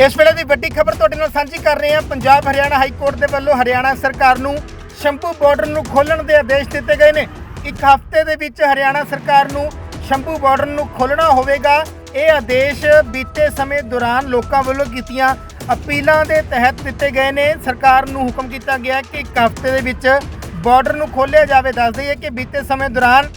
ਇਸ ਵੇਲੇ ਦੀ ਵੱਡੀ ਖਬਰ ਤੁਹਾਡੇ ਨਾਲ ਸਾਂਝੀ ਕਰ ਰਹੇ ਹਾਂ। ਪੰਜਾਬ ਹਰਿਆਣਾ ਹਾਈ ਕੋਰਟ ਦੇ ਵੱਲੋਂ ਹਰਿਆਣਾ ਸਰਕਾਰ ਨੂੰ ਸ਼ੰਭੂ ਬਾਰਡਰ ਨੂੰ ਖੋਲਣ ਦੇ ਆਦੇਸ਼ ਦਿੱਤੇ ਗਏ ਨੇ। ਇੱਕ ਹਫ਼ਤੇ ਦੇ ਵਿੱਚ ਹਰਿਆਣਾ ਸਰਕਾਰ ਨੂੰ ਸ਼ੰਭੂ ਬਾਰਡਰ ਨੂੰ ਖੋਲਣਾ ਹੋਵੇਗਾ। ਇਹ ਆਦੇਸ਼ ਬੀਤੇ ਸਮੇਂ ਦੌਰਾਨ ਲੋਕਾਂ ਵੱਲੋਂ ਕੀਤੀਆਂ ਅਪੀਲਾਂ ਦੇ ਤਹਿਤ ਦਿੱਤੇ ਗਏ ਨੇ। ਸਰਕਾਰ ਨੂੰ ਹੁਕਮ ਕੀਤਾ ਗਿਆ ਕਿ ਇੱਕ ਹਫ਼ਤੇ ਦੇ ਵਿੱਚ ਬਾਰਡਰ ਨੂੰ ਖੋਲ੍ਹਿਆ ਜਾਵੇ। ਦੱਸ ਦਈਏ ਕਿ ਬੀਤੇ ਸਮੇਂ ਦੌਰਾਨ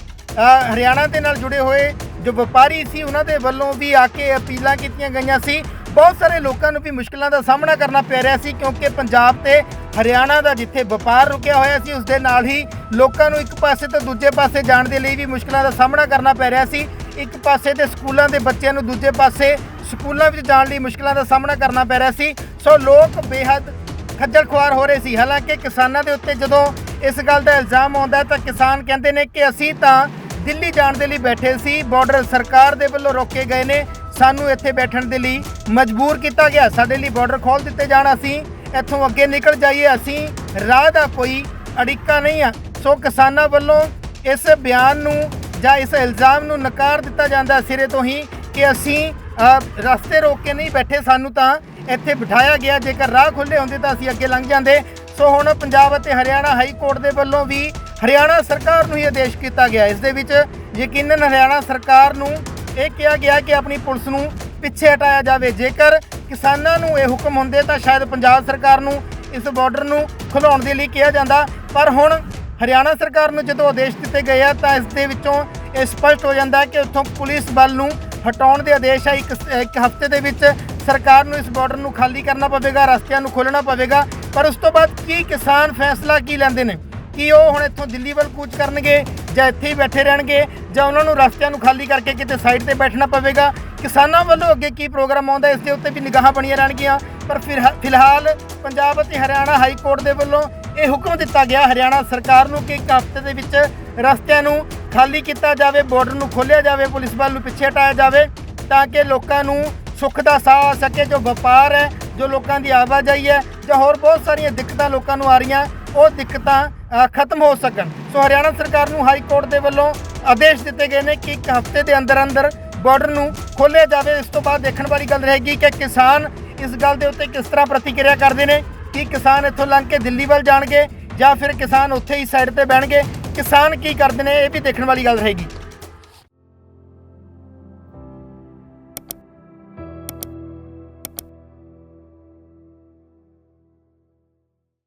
ਹਰਿਆਣਾ ਦੇ ਨਾਲ ਜੁੜੇ ਹੋਏ ਜੋ ਵਪਾਰੀ ਸੀ, ਉਹਨਾਂ ਦੇ ਵੱਲੋਂ ਵੀ ਆ ਕੇ ਅਪੀਲਾਂ ਕੀਤੀਆਂ ਗਈਆਂ ਸੀ। ਬਹੁਤ ਸਾਰੇ ਲੋਕਾਂ ਨੂੰ ਵੀ ਮੁਸ਼ਕਲਾਂ ਦਾ ਸਾਹਮਣਾ ਕਰਨਾ ਪੈ ਰਿਹਾ ਸੀ ਕਿਉਂਕਿ ਪੰਜਾਬ ਤੇ ਹਰਿਆਣਾ ਦਾ ਜਿੱਥੇ ਵਪਾਰ ਰੁਕਿਆ ਹੋਇਆ ਸੀ, ਉਸ ਦੇ ਨਾਲ ਹੀ ਲੋਕਾਂ ਨੂੰ ਇੱਕ ਪਾਸੇ ਤੋਂ ਦੂਜੇ ਪਾਸੇ ਜਾਣ ਦੇ ਲਈ ਵੀ ਮੁਸ਼ਕਲਾਂ ਦਾ ਸਾਹਮਣਾ ਕਰਨਾ ਪੈ ਰਿਹਾ ਸੀ। ਇੱਕ ਪਾਸੇ ਦੇ ਸਕੂਲਾਂ ਦੇ ਬੱਚਿਆਂ ਨੂੰ ਦੂਜੇ ਪਾਸੇ ਸਕੂਲਾਂ ਵਿੱਚ ਜਾਣ ਲਈ ਮੁਸ਼ਕਲਾਂ ਦਾ ਸਾਹਮਣਾ ਕਰਨਾ ਪੈ ਰਿਹਾ ਸੀ। ਸੋ ਲੋਕ ਬੇਹੱਦ ਖੱਜਲ ਖੁਆਰ ਹੋ ਰਹੇ ਸੀ। ਹਾਲਾਂਕਿ ਕਿਸਾਨਾਂ ਦੇ ਉੱਤੇ ਜਦੋਂ ਇਸ ਗੱਲ ਦਾ ਇਲਜ਼ਾਮ ਆਉਂਦਾ ਤਾਂ ਕਿਸਾਨ ਕਹਿੰਦੇ ਨੇ ਕਿ ਅਸੀਂ ਤਾਂ ਦਿੱਲੀ ਜਾਣ ਦੇ ਲਈ ਬੈਠੇ ਸੀ, ਬਾਰਡਰ ਸਰਕਾਰ ਦੇ ਵੱਲੋਂ ਰੋਕੇ ਗਏ ਨੇ। ਸਾਨੂੰ ਇੱਥੇ ਬੈਠਣ ਦੇ ਲਈ ਮਜਬੂਰ ਕੀਤਾ ਗਿਆ। ਸਾਡੇ ਲਈ ਬਾਰਡਰ ਖੋਲ ਦਿੱਤੇ ਜਾਣ ਅਸੀਂ। ਇੱਥੋਂ ਅੱਗੇ ਨਿਕਲ ਜਾਈਏ ਅਸੀਂ। ਰਾਹ ਦਾ ਕੋਈ ਅੜਿੱਕਾ ਨਹੀਂ ਆ। ਸੋ ਕਿਸਾਨਾਂ ਵੱਲੋਂ ਇਸ ਬਿਆਨ ਨੂੰ ਜਾਂ ਇਸ ਇਲਜ਼ਾਮ ਨੂੰ ਨਕਾਰ ਦਿੱਤਾ ਜਾਂਦਾ ਸਿਰੇ ਤੋਂ ਹੀ ਕਿ ਅਸੀਂ ਰਸਤੇ ਰੋਕ ਕੇ ਨਹੀਂ ਬੈਠੇ। ਸਾਨੂੰ ਤਾਂ ਇੱਥੇ ਬਿਠਾਇਆ ਗਿਆ। ਜੇਕਰ ਰਾਹ ਖੁੱਲੇ ਹੁੰਦੇ ਤਾਂ ਅਸੀਂ ਅੱਗੇ ਲੰਘ ਜਾਂਦੇ। ਸੋ ਹੁਣ ਪੰਜਾਬ ਅਤੇ ਹਰਿਆਣਾ ਹਾਈ ਕੋਰਟ ਦੇ ਵੱਲੋਂ ਵੀ ਹਰਿਆਣਾ ਸਰਕਾਰ ਨੂੰ ਹੀ ਆਦੇਸ਼ ਕੀਤਾ ਗਿਆ। ਇਸ ਦੇ ਵਿੱਚ ਯਕੀਨਨ ਹਰਿਆਣਾ ਸਰਕਾਰ ਨੂੰ ਇਹ ਕਿਹਾ ਗਿਆ ਕਿ ਆਪਣੀ ਪੁਲਿਸ ਨੂੰ ਪਿੱਛੇ ਹਟਾਇਆ ਜਾਵੇ। ਜੇਕਰ ਕਿਸਾਨਾਂ ਨੂੰ ਇਹ ਹੁਕਮ ਹੁੰਦੇ ਤਾਂ ਸ਼ਾਇਦ ਪੰਜਾਬ ਸਰਕਾਰ ਨੂੰ ਇਸ ਬਾਰਡਰ ਨੂੰ ਖੁਲਾਉਣ ਦੇ ਲਈ ਕਿਹਾ ਜਾਂਦਾ। ਪਰ ਹੁਣ ਹਰਿਆਣਾ ਸਰਕਾਰ ਨੂੰ ਜਦੋਂ ਆਦੇਸ਼ ਦਿੱਤੇ ਗਏ ਆ ਤਾਂ ਇਸ ਦੇ ਵਿੱਚੋਂ ਇਹ ਸਪਸ਼ਟ ਹੋ ਜਾਂਦਾ ਹੈ ਕਿ ਉੱਥੋਂ ਪੁਲਿਸ ਬਲ ਨੂੰ ਹਟਾਉਣ ਦੇ ਆਦੇਸ਼ ਆ। ਇੱਕ ਇੱਕ ਹਫ਼ਤੇ ਦੇ ਵਿੱਚ ਸਰਕਾਰ ਨੂੰ ਇਸ ਬਾਰਡਰ ਨੂੰ ਖਾਲੀ ਕਰਨਾ ਪਵੇਗਾ, ਰਸਤਿਆਂ ਨੂੰ ਖੋਲ੍ਹਣਾ ਪਵੇਗਾ। ਪਰ ਉਸ ਤੋਂ ਬਾਅਦ ਕੀ ਕਿਸਾਨ ਫੈਸਲਾ ਕੀ ਲੈਂਦੇ ਨੇ? ਕੀ ਉਹ ਹੁਣ ਇੱਥੋਂ ਦਿੱਲੀ ਵੱਲ ਕੂਚ ਕਰਨਗੇ ਜਾਂ ਇੱਥੇ ਹੀ ਬੈਠੇ ਰਹਿਣਗੇ? ਜਾਂ ਉਹਨਾਂ ਨੂੰ ਰਸਤਿਆਂ ਨੂੰ ਖਾਲੀ ਕਰਕੇ ਕਿਤੇ ਸਾਈਡ ਤੇ ਬੈਠਣਾ ਪਵੇਗਾ? ਕਿਸਾਨਾਂ ਵੱਲੋਂ ਅੱਗੇ ਕੀ ਪ੍ਰੋਗਰਾਮ ਆਉਂਦਾ ਇਸ ਦੇ ਉੱਤੇ ਵੀ ਨਿਗਾਹਾਂ ਬਣੀਆਂ ਰਹਿਣਗੀਆਂ। ਪਰ ਫਿਰ ਫਿਲਹਾਲ ਪੰਜਾਬ ਅਤੇ ਹਰਿਆਣਾ ਹਾਈ ਕੋਰਟ ਦੇ ਵੱਲੋਂ ਇਹ ਹੁਕਮ ਦਿੱਤਾ ਗਿਆ, ਹਰਿਆਣਾ ਸਰਕਾਰ ਨੂੰ ਕਿ ਇੱਕ ਹਫ਼ਤੇ ਦੇ ਵਿੱਚ ਰਸਤਿਆਂ ਨੂੰ ਖਾਲੀ ਕੀਤਾ ਜਾਵੇ ਬਾਰਡਰ ਨੂੰ ਖੋਲ੍ਹਿਆ ਜਾਵੇ, ਪੁਲਿਸ ਬਲ ਨੂੰ ਪਿੱਛੇ ਹਟਾਇਆ ਜਾਵੇ, ਤਾਂ ਕਿ ਲੋਕਾਂ ਨੂੰ ਸੁੱਖ ਦਾ ਸਾਹ ਆ ਸਕੇ, ਜੋ ਵਪਾਰ ਹੈ, ਜੋ ਲੋਕਾਂ ਦੀ ਆਵਾਜਾਈ ਹੈ, ਜਾਂ ਹੋਰ ਬਹੁਤ ਸਾਰੀਆਂ ਦਿੱਕਤਾਂ ਲੋਕਾਂ ਨੂੰ ਆ ਰਹੀਆਂ, ਉਹ ਦਿੱਕਤਾਂ ਖਤਮ ਹੋ ਸਕਣ। ਸੋ ਹਰਿਆਣਾ ਸਰਕਾਰ ਨੂੰ ਹਾਈ ਕੋਰਟ ਦੇ ਵੱਲੋਂ ਆਦੇਸ਼ ਦਿੱਤੇ ਗਏ ਨੇ ਕਿ ਇੱਕ ਹਫ਼ਤੇ ਦੇ ਅੰਦਰ ਅੰਦਰ ਬਾਰਡਰ ਨੂੰ ਖੋਲ੍ਹਿਆ ਜਾਵੇ। ਇਸ ਤੋਂ ਬਾਅਦ ਦੇਖਣ ਵਾਲੀ ਗੱਲ ਰਹੇਗੀ ਕਿ ਕਿਸਾਨ ਇਸ ਗੱਲ ਦੇ ਉੱਤੇ ਕਿਸ ਤਰ੍ਹਾਂ ਪ੍ਰਤੀਕਿਰਿਆ ਕਰਦੇ ਨੇ, ਕਿ ਕਿਸਾਨ ਇੱਥੋਂ ਲੰਘ ਕੇ ਦਿੱਲੀ ਵੱਲ ਜਾਣਗੇ ਜਾਂ ਫਿਰ ਕਿਸਾਨ ਉੱਥੇ ਹੀ ਸਾਈਡ ਤੇ ਬਹਿਣਗੇ। ਕਿਸਾਨ ਕੀ ਕਰਦੇ ਨੇ, ਇਹ ਵੀ ਦੇਖਣ ਵਾਲੀ ਗੱਲ ਰਹੇਗੀ।